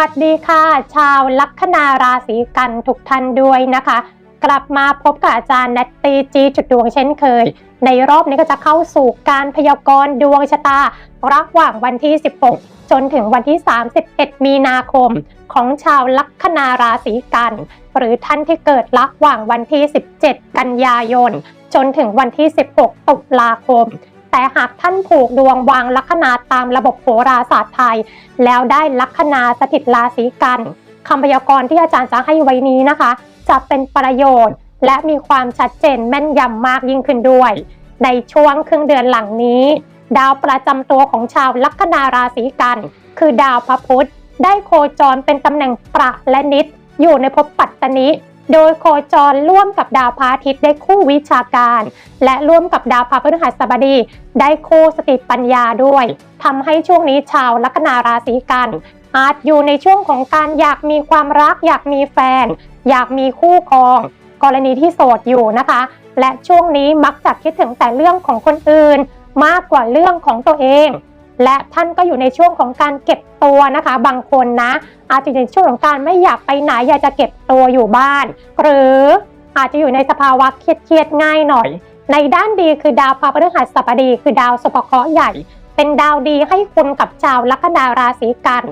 วัสดีค่ะ ชาวลัคนาราศีกันทุกท่านด้วยนะคะ กลับมาพบกับอาจารย์นัตตีจีจุดดวงเช่นเคย ในรอบนี้ก็จะเข้าสู่การพยากรณ์ดวงชะตา ระหว่างวันที่ 16 จนถึงวันที่ 31 มีนาคม ของชาวลัคนาราศีกัน หรือท่านที่เกิดระหว่างวันที่ 17 กันยายน จนถึงวันที่ 16 ตุลาคม แต่หากท่านผูกดวงวางลัคนาตามระบบโหราศาสตร์ไทย แล้วได้ลัคนาสถิตราศีกันคำพยากรณ์ที่อาจารย์จะให้ไว้นี้นะคะ จะเป็นประโยชน์ และมีความชัดเจนแม่นยำมากยิ่งขึ้นด้วย ในช่วงครึ่งเดือนหลังนี้ ดาวประจำตัวของชาวลัคนาราศีกัน คือดาวพระพุธได้โคจรเป็นตำแหน่งประและนิดอยู่ในภพปัตตนิ โดยโคจรร่วมกับดาวพระอาทิตย์ได้คู่วิชาการ และร่วมกับดาวพระพฤหัสบดี ได้คู่สติปัญญาด้วยทำให้ช่วงนี้ชาวลัคนาราศีกัน อาจอยู่ในช่วงของการอยากมีความรัก อยากมีแฟน อยากมีคู่ครอง กรณีที่โสดอยู่นะคะ และช่วงนี้มักจะคิดถึงแต่เรื่องของคนอื่น มากกว่าเรื่องของตัวเอง และท่านก็อยู่ในช่วงของการเก็บตัวนะคะ บางคนนะอาจจะในช่วงของการไม่อยากไปไหนอยากจะเก็บตัวอยู่บ้าน หรืออาจจะอยู่ในสภาวะเครียดๆง่ายหน่อย ในด้านดีคือดาวพระพฤหัสบดี คือดาวสุภเคราะห์ใหญ่ เป็นดาวดีให้คุณกับชาวลัคนาราศีกัน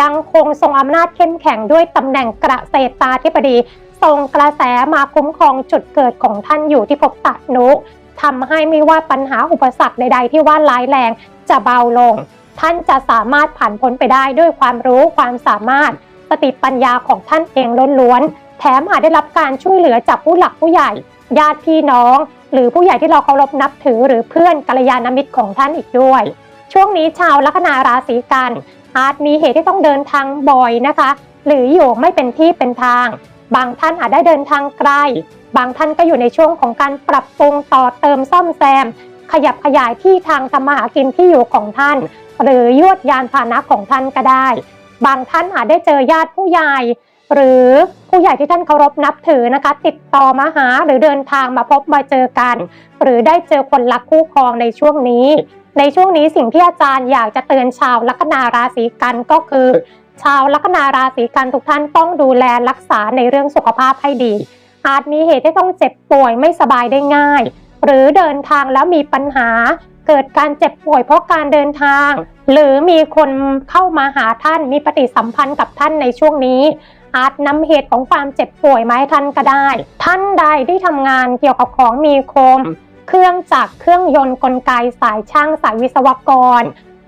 ยังคงทรงอำนาจเข้มแข็งด้วยตำแหน่งกระเกษตาธิบดีทรงกระแสมาคุ้มครองจุดเกิดของท่านอยู่ที่ภพตัดนุทำให้ไม่ว่าปัญหาอุปสรรคใดๆที่ว่าร้ายแรง จะเบาลง ท่านจะสามารถผ่านพ้นไปได้ด้วยความรู้ความสามารถสติปัญญาของท่านเองล้วนๆแถมอาจได้รับการช่วยเหลือจากผู้หลักผู้ใหญ่ ญาติพี่น้อง หรือผู้ใหญ่ที่เราเคารพนับถือหรือเพื่อนกัลยาณมิตรของท่านอีกด้วย ช่วงนี้ชาวลัคนาราศีกัน อาจมีเหตุที่ต้องเดินทางบ่อยนะคะ หรืออยู่ไม่เป็นที่เป็นทาง บางท่านอาจได้เดินทางไกลบางท่านก็อยู่ในช่วงของการปรับปรุงต่อเติมซ่อมแซม ขยับขยายที่ทางทำมาหากินที่อยู่ของท่าน หรือยวดยานพาหนะของท่านก็ได้ บางท่านอาจได้เจอญาติผู้ใหญ่ หรือผู้ใหญ่ที่ท่านเคารพนับถือนะคะ ติดต่อมาหาหรือเดินทางมาพบมาเจอกัน หรือได้เจอคนรักคู่ครองในช่วงนี้ ในช่วงนี้สิ่งที่อาจารย์อยากจะเตือนชาวลัคนาราศีกันก็คือ ชาวลัคนาราศีกันทุกท่านต้องดูแลรักษาในเรื่องสุขภาพให้ดีอาจมีเหตุที่ต้องเจ็บป่วยไม่สบายได้ง่าย หรือเดินทางแล้วมีปัญหา เกิดการเจ็บป่วยเพราะการเดินทาง หรือมีคนเข้ามาหาท่านมีปฏิสัมพันธ์กับท่านในช่วงนี้ อาจนำเหตุของความเจ็บป่วยมาให้ท่านก็ได้ ท่านใดที่ทำงานเกี่ยวกับของมีคม เครื่องจักรเครื่องยนต์กลไกสายช่างสายวิศวกร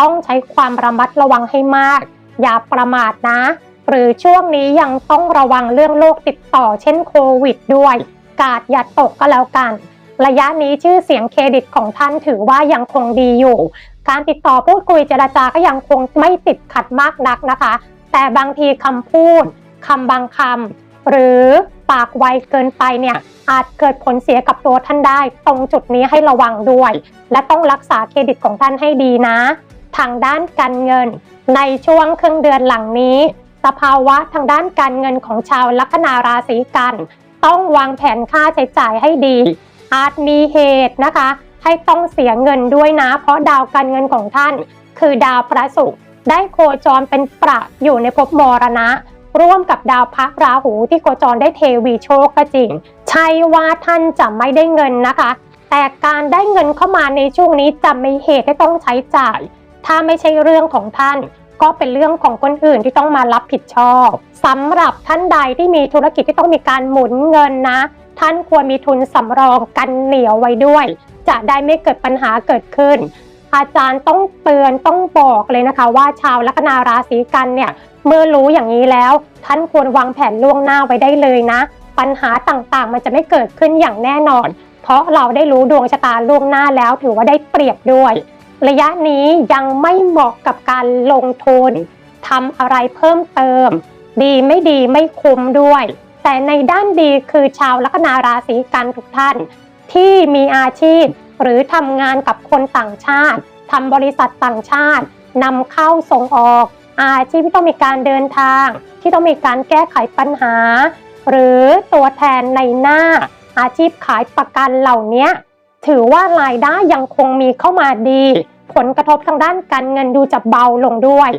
ต้องใช้ความระมัดระวังให้มาก อย่าประมาทนะ หรือช่วงนี้ยังต้องระวังเรื่องโรคติดต่อเช่นโควิดด้วย กาดอย่าตกก็แล้วกัน ระยะนี้ชื่อเสียงเครดิตของท่านถือว่ายังคงดีอยู่ การติดต่อพูดคุยเจรจาก็ยังคงไม่ติดขัดมากนักนะคะ แต่บางทีคำพูดคำบางคำหรือปากไวเกินไปเนี่ยอาจเกิดผลเสียกับตัวท่านได้ ตรงจุดนี้ให้ระวังด้วย และต้องรักษาเครดิตของท่านให้ดีนะ ทางด้านการเงิน ในช่วงครึ่งเดือนหลังนี้ สภาวะทางด้านการเงินของชาวลัคนาราศีกัน ต้องวางแผนค่าใช้จ่ายให้ดี อาจมีเหตุนะคะ ให้ต้องเสียเงินด้วยนะ เพราะดาวการเงินของท่าน คือดาวพระศุกร์ได้โคจรเป็นประอยู่ในภพมรณะ ร่วมกับดาวพระราหูที่โคจรได้เทวีโชคก็จริง ใช่ว่าท่านจะไม่ได้เงินนะคะ แต่การได้เงินเข้ามาในช่วงนี้จะมีเหตุให้ต้องใช้จ่าย ถ้าไม่ใช่เรื่องของท่านก็เป็นเรื่องของคนอื่นที่ต้องมารับผิดชอบสำหรับท่านใดที่มีธุรกิจที่ต้องมีการหมุนเงินนะ ท่านควรมีทุนสำรองกันเหนียวไว้ด้วย จะได้ไม่เกิดปัญหาเกิดขึ้น อาจารย์ต้องเตือนต้องบอกเลยนะคะ ว่าชาวลัคนาราศีกันเนี่ยเมื่อรู้อย่างนี้แล้ว ท่านควรวางแผนล่วงหน้าไว้ได้เลยนะ ปัญหาต่างๆ มันจะไม่เกิดขึ้นอย่างแน่นอน เพราะเราได้รู้ดวงชะตาล่วงหน้าแล้วถือว่าได้เปรียบด้วย ระยะนี้ยังไม่เหมาะกับการลงทุนทำอะไรเพิ่มเติม ดีไม่ดีไม่คุ้มด้วย แต่ในด้านดีคือชาวลัคนาราศีกันทุกท่าน ที่มีอาชีพ หรือทำงานกับคนต่างชาติทำบริษัทต่างชาตินำเข้าส่งออก อาชีพที่ต้องมีการเดินทาง ที่ต้องมีการแก้ไขปัญหา หรือตัวแทนในหน้า อาชีพขายประกันเหล่านี้ถือว่ารายได้ยังคงมีเข้ามาดี ผลกระทบทางด้านการเงินดูจะเบาลงด้วย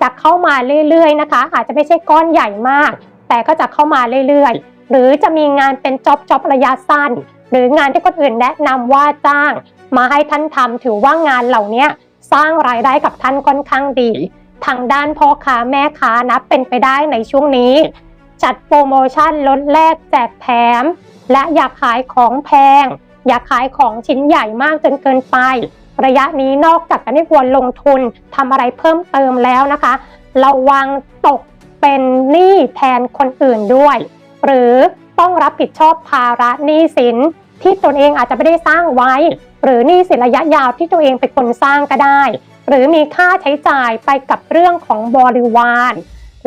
จะเข้ามาเรื่อยๆนะคะ อาจจะไม่ใช่ก้อนใหญ่มาก แต่ก็จะเข้ามาเรื่อยๆ หรือจะมีงานเป็นจ็อบจ็อบระยะสั้น หรืองานที่คนอื่นแนะนำว่าจ้าง มาให้ท่านทำถือว่างานเหล่านี้สร้างรายได้กับท่านค่อนข้างดี ทางด้านพ่อค้าแม่ค้านะเป็นไปได้ในช่วงนี้ จัดโปรโมชั่นลดแลกแจกแถม และอยากขายของแพง อยากขายของชิ้นใหญ่มากจนเกินไป ระยะนี้นอกจากจะไม่ควรลงทุนทำอะไรเพิ่มเติมแล้วนะคะ ระวังตก เป็นหนี้แทนคนอื่นด้วย หรือต้องรับผิดชอบภาระหนี้สินที่ตนเองอาจจะไม่ได้สร้างไว้ หรือหนี้สินระยะยาวที่ตัวเองเป็นคนสร้างก็ได้ หรือมีค่าใช้จ่ายไปกับเรื่องของบริวาร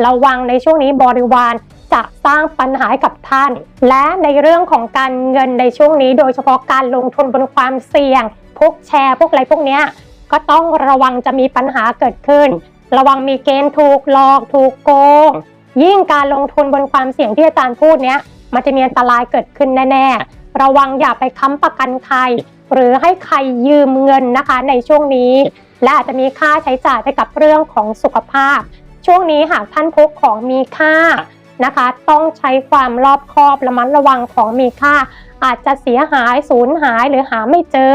ระวังในช่วงนี้บริวารจะสร้างปัญหาให้กับท่าน และในเรื่องของการเงินในช่วงนี้ โดยเฉพาะการลงทุนบนความเสี่ยง พวกแชร์พวกอะไรพวกนี้ก็ต้องระวังจะมีปัญหาเกิดขึ้น ระวังมีเกณฑ์ถูกหลอกถูกโกง ยิ่งการลงทุนบนความเสี่ยงที่อาจารย์พูดเนี้ยมันจะมีอันตรายเกิดขึ้นแน่ๆ ระวังอย่าไปค้ำประกันใคร หรือให้ใครยืมเงินนะคะในช่วงนี้ และอาจจะมีค่าใช้จ่ายไปกับเรื่องของสุขภาพ ช่วงนี้หากท่านพกของมีค่านะคะ ต้องใช้ความรอบคอบระมัดระวังของมีค่า อาจจะเสียหายสูญหายหรือหาไม่เจอ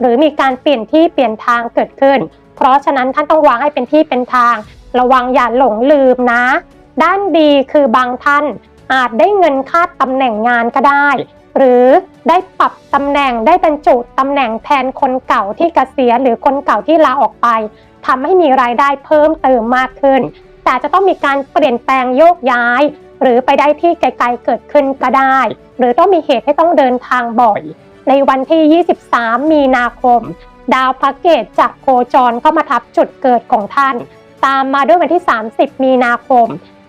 หรือมีการเปลี่ยนที่เปลี่ยนทางเกิดขึ้น เพราะฉะนั้นท่านต้องวางให้เป็นที่เป็นทาง ระวังอย่าหลงลืมนะ ด้านดีคือบางท่านอาจได้เงินค่าตำแหน่งงานก็ได้ หรือได้ปรับตำแหน่งได้บรรจุตำแหน่งแทนคนเก่าที่เกษียณหรือคนเก่าที่ลาออกไปทำให้มีรายได้เพิ่มเติมมากขึ้น แต่จะต้องมีการเปลี่ยนแปลงโยกย้าย หรือไปได้ที่ไกลๆเกิดขึ้นก็ได้ หรือต้องมีเหตุให้ต้องเดินทางบ่อย ในวันที่ 23 มีนาคม ดาวพระเกตจะโคจรเข้ามาทับจุดเกิดของท่าน ตามมาด้วยวันที่ 30 มีนาคม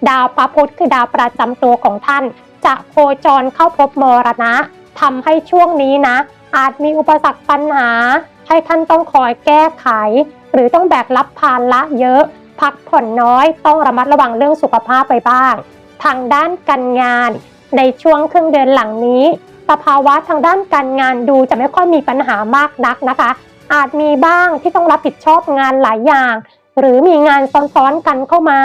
ดาวพระพุธคือดาวประจำตัวของท่าน จะโคจรเข้าพบมรณะทำให้ช่วงนี้นะ อาจมีอุปสรรคปัญหา ให้ท่านต้องคอยแก้ไข หรือต้องแบกรับภาระเยอะ พักผ่อนน้อยต้องระมัดระวังเรื่องสุขภาพไปบ้าง ทางด้านการงาน ในช่วงครึ่งเดือนหลังนี้สภาวะทางด้านการงานดูจะไม่ค่อยมีปัญหามากนักนะคะ อาจมีบ้างที่ต้องรับผิดชอบงานหลายอย่าง หรือมีงานซ้อนๆกันเข้ามา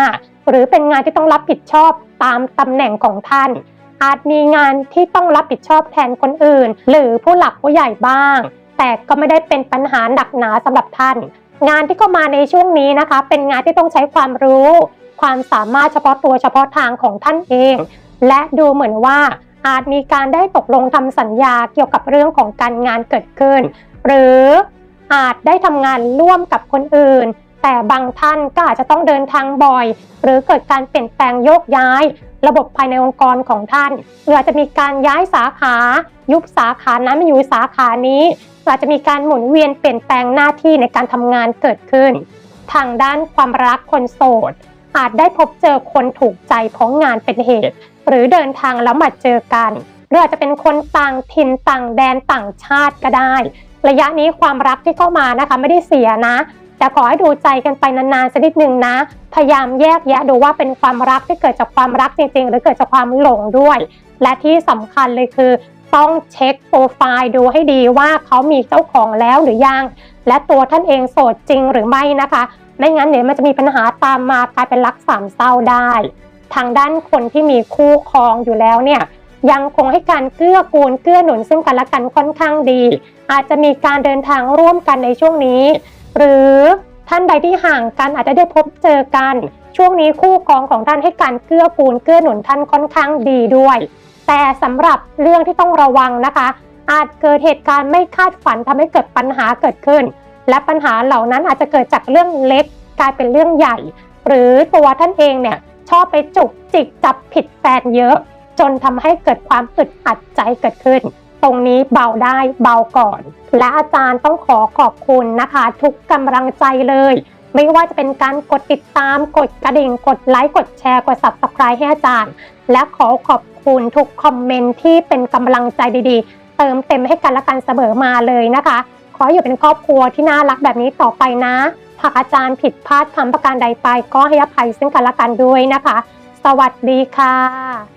หรือเป็นงานที่ต้องรับผิดชอบตามตำแหน่งของท่าน อาจมีงานที่ต้องรับผิดชอบแทนคนอื่น หรือผู้หลักผู้ใหญ่บ้าง แต่ก็ไม่ได้เป็นปัญหาหนักหนาสำหรับท่าน งานที่เข้ามาในช่วงนี้นะคะ เป็นงานที่ต้องใช้ความรู้ ความสามารถเฉพาะตัวเฉพาะทางของท่านเอง และดูเหมือนว่าอาจมีการได้ตกลงทำสัญญาเกี่ยวกับเรื่องของการงานเกิดขึ้น หรือ อาจได้ทำงานร่วมกับคนอื่น แต่บางท่านก็อาจจะต้องเดินทางบ่อย หรือเกิดการเปลี่ยนแปลงโยกย้าย ระบบภายในองค์กรของท่านหรืออาจจะมีการย้ายสาขา ยุบสาขานั้นมาอยู่สาขานี้หรืออาจจะมีการหมุนเวียนเปลี่ยนแปลงหน้าที่ในการทำงานเกิดขึ้น ทางด้านความรักคนโสด อาจได้พบเจอคนถูกใจเพราะงานเป็นเหตุ หรือเดินทางแล้วมาเจอกัน หรืออาจจะเป็นคนต่างถิ่นต่างแดนต่างชาติก็ได้ ระยะนี้ความรักที่เข้ามานะคะไม่ได้เสียนะ แต่ขอให้ดูใจกันไปนานๆสักนิดนึงนะ พยายามแยกแยะดูว่าเป็นความรักที่เกิดจากความรักจริง ๆ หรือเกิดจากความหลงด้วย และที่สำคัญเลยคือ ต้องเช็คโปรไฟล์ดูให้ดีว่าเขามีเจ้าของแล้วหรือยัง และตัวท่านเองโสดจริงหรือไม่นะคะ ไม่งั้นเดี๋ยวมันจะมีปัญหาตามมากลายเป็นรักสามเศร้าได้ ทางด้านคนที่มีคู่ครองอยู่แล้วเนี่ย ยังคงให้การเกื้อกูลเกื้อหนุนซึ่งกันและกันค่อนข้างดี อาจจะมีการเดินทางร่วมกันในช่วงนี้ หรือท่านใดที่ห่างกันอาจจะได้พบเจอกัน ช่วงนี้คู่ครองของท่านให้การเกื้อกูลเกื้อหนุนท่านค่อนข้างดีด้วย แต่สำหรับเรื่องที่ต้องระวังนะคะ อาจเกิดเหตุการณ์ไม่คาดฝันทำให้เกิดปัญหาเกิดขึ้น และปัญหาเหล่านั้นอาจจะเกิดจากเรื่องเล็กกลายเป็นเรื่องใหญ่ หรือตัวท่านเองเนี่ยชอบไปจุกจิกจับผิดแฟนเยอะ จนทำให้เกิดความอึดอัดใจเกิดขึ้น ตรงนี้เบาได้เบาก่อน และอาจารย์ต้องขอขอบคุณนะคะ ทุกกำลังใจเลย ไม่ว่าจะเป็นการกดติดตามกดกระดิ่ง กดไลค์กดแชร์กด subscribe ให้อาจารย์ และขอขอบคุณทุกคอมเมนต์ที่เป็นกำลังใจดีๆ เติมเต็มให้กันและกันเสมอมาเลยนะคะ ขออยู่เป็นครอบครัวที่น่ารักแบบนี้ต่อไปนะหากอาจารย์ผิดพลาดทำประการใดไปก็ให้อภัยซึ่งกันและกันด้วยนะคะ สวัสดีค่ะ